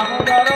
Ram